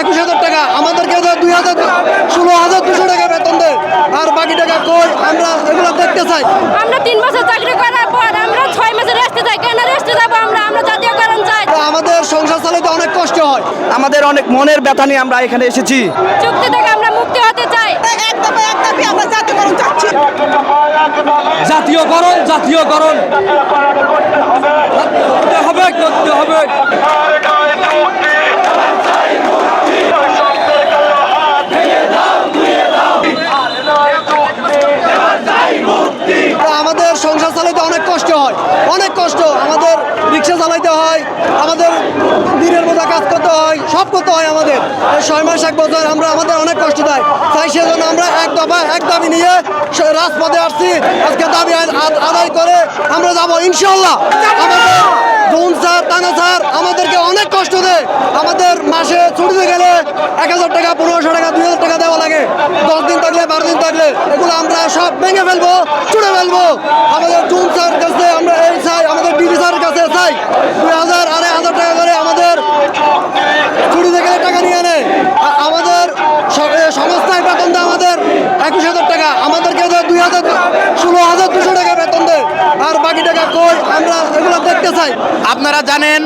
একুশ হাজার টাকা। আমাদেরকে দুই হাজার ষোলো হাজার দুশো টাকা বেতন দেয়। আর বাকি টাকা কই? আমরা এগুলো দেখতে চাই। আমরা তিন বছর চাকরি করার পর আমরা ছয় মাসে রেস্টে যাই। কেন রেস্টে যাব আমরা? আমরা জাতীয়করণ চাই। আমাদের সংসার চালাতে অনেক কষ্ট হয়। আমাদের অনেক মনের ব্যথা নিয়ে আমরা এখানে এসেছি। চুক্তি থেকে আমরা মুক্তি হতে চাই। এক দফা এক দাবি আমরা জাতীয়করণ চাচ্ছি জাতীয়করণ জাতীয়করণ করতে হবে করতে হবে আমাদের সংসার চালাতে অনেক কষ্ট হয় অনেক কষ্ট আমাদের রিক্সা চালাইতে হয় আমাদের দিনের বোঝা কাজ করতে হয় সব করতে হয় আমাদের এই ছয় মাস এক বছর আমরা আমাদের অনেক কষ্ট দেয় তাই সেজন্য আমরা এক দফা এক দাবি নিয়ে রাজপথে আসছি। আজকে দাবি আদ- আদ- আদায় করে আমরা যাব ইনশাল্লাহ আমাদের টানা স্যার, আমাদেরকে অনেক কষ্ট দেয়। আমাদের মাসে ছুটিতে গেলে এক হাজার টাকা, পনেরোশো টাকা, দুই হাজার টাকা দেওয়া লাগে। দশ দিন থাকলে, বারো দিন থাকলে, এগুলো আমরা সব ভেঙে ফেলব ছুটে ফেলব। আমাদের টুন স্যার কাছে আমরা এই চাই আমাদের ডিডি স্যারের কাছে চাই দুই হাজার আড়াই হাজার টাকা করে আমাদের ছুটিতে গেলে টাকা নিয়ে নেয় আ- আমাদের স- এ সংস্থায় বেতন দেয় আমাদের একুশ হাজার টাকা আমাদেরকে দেয় দুই হাজার ষোলো হাজার দুশো টাকা বেতন দেয় আর বাকি টাকা কই আমরা এগুলো দেখতে চাই, আপনারা জানেন,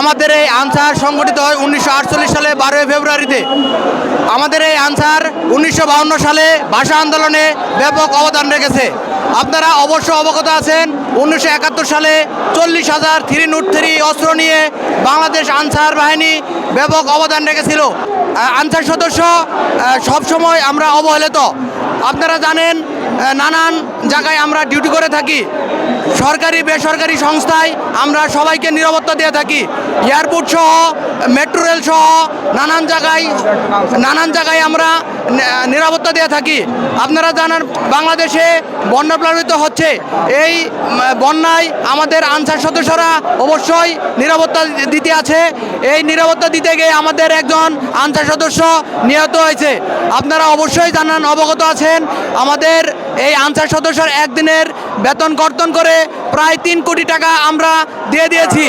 আমাদের এই আনসার সংগঠিত হয় উনিশশো আটচল্লিশ সালে বারোই ফেব্রুয়ারিতে। আমাদের এই আনসার উনিশশো সালে ভাষা আন্দোলনে ব্যাপক অবদান রেখেছে। আপনারা অবশ্য অবগত আছেন, উনিশশো একাত্তর সালে চল্লিশ হাজার থ্রি নুট থ্রি অস্ত্র নিয়ে বাংলাদেশ আনসার বাহিনী ব্যাপক অবদান রেখেছিল। আনসার সদস্য সবসময় আমরা অবহেলিত। আপনারা জানেন নানান জায়গায় আমরা ডিউটি করে থাকি। সরকারি, বেসরকারি সংস্থায় আমরা সবাইকে নিরাপত্তা দিয়ে থাকি। এয়ারপোর্ট সহ, মেট্রো রেল সহ, নানান জায়গায় নানান জায়গায় আমরা নিরাপত্তা দিয়ে থাকি। আপনারা জানান, বাংলাদেশে বন্যা প্লাবিত হচ্ছে। এই বন্যায় আমাদের আনসার সদস্যরা অবশ্যই নিরাপত্তা দিতে আছে। এই নিরাপত্তা দিতে গিয়ে আমাদের একজন আনসার সদস্য নিহত হয়েছে। আপনারা অবশ্যই জানান, অবগত আছেন। আমাদের এই আনসার সদস্যর একদিনের বেতন কর্তন করে প্রায় তিন কোটি টাকা আমরা দিয়ে দিয়েছি।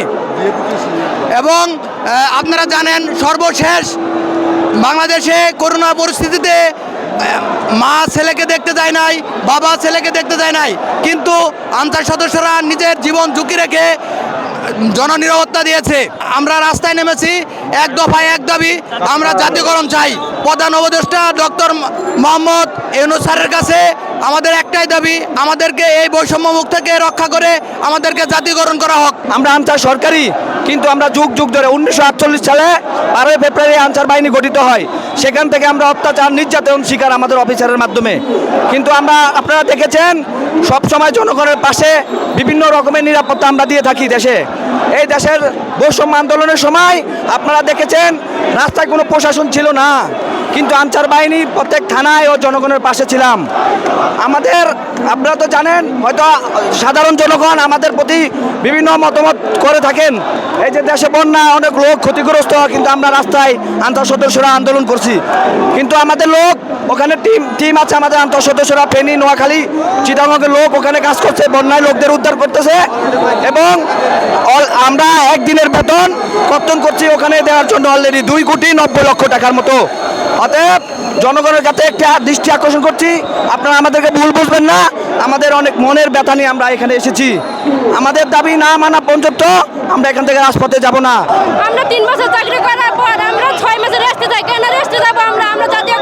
এবং আপনারা জানেন সর্বশেষ বাংলাদেশে করোনা পরিস্থিতিতে মা ছেলেকে দেখতে যায় নাই, বাবা ছেলেকে দেখতে যায় নাই। কিন্তু আনসার সদস্যরা নিজের জীবন ঝুঁকি রেখে জননিরাপত্তা দিয়েছে। আমরা রাস্তায় নেমেছি, এক দফায় এক দাবি, আমরা জাতীয়করণ চাই। প্রধান উপদেষ্টা ডক্টর মোহাম্মদ ইউনুস স্যারের কাছে আমাদের একটাই দাবি, আমাদেরকে এই বৈষম্য মুখ থেকে রক্ষা করে আমাদেরকে জাতীয়করণ করা হোক। আমরা আনসার সরকারি, কিন্তু আমরা যুগ যুগ ধরে উনিশশো আটচল্লিশ সালে বারোই ফেব্রুয়ারি আনসার বাহিনী গঠিত হয়। সেখান থেকে আমরা অত্যাচার, নির্যাতন শিকার আমাদের অফিসারের মাধ্যমে। কিন্তু আমরা, আপনারা দেখেছেন, সব সময় জনগণের পাশে বিভিন্ন রকমের নিরাপত্তা আমরা দিয়ে থাকি দেশে। এই দেশের বৈষম্য আন্দোলনের সময় আপনারা দেখেছেন, রাস্তায় কোনো প্রশাসন ছিল না। কিন্তু আনসার বাহিনী প্রত্যেক থানায় ও জনগণের পাশে ছিলাম। আমাদের, আপনারা তো জানেন, হয়তো সাধারণ জনগণ আমাদের প্রতি বিভিন্ন মতামত করে থাকেন। এই যে দেশে বন্যা, অনেক লোক ক্ষতিগ্রস্ত, কিন্তু আমরা রাস্তায় আন্তঃ সদস্যরা আন্দোলন করছি। কিন্তু আমাদের লোক, ওখানে টিম টিম আছে আমাদের আন্তঃ সদস্যরা ফেনী, নোয়াখালী চিটাগঙ্গের লোক ওখানে কাজ করছে, বন্যায় লোকদের উদ্ধার করতেছে। এবং আমরা একদিনের বেতন কর্তন করছি ওখানে দেওয়ার জন্য অলরেডি দুই কোটি নব্বই লক্ষ টাকার মতো। অতএব জনগণের কাছে একটি দৃষ্টি আকর্ষণ করছি। আপনারা আমাদেরকে ভুল বুঝবেন না। আমাদের অনেক মনের ব্যথা নিয়ে আমরা এখানে এসেছি। আমাদের দাবি না মানা পর্যন্ত আমরা এখান থেকে রাজপথে যাব না। আমরা তিন বছর চাকরি করার পর আমরা ছয় মাসের রেস্টে যাই। কেন রেস্টে যাব আমরা? আমরা জাতীয়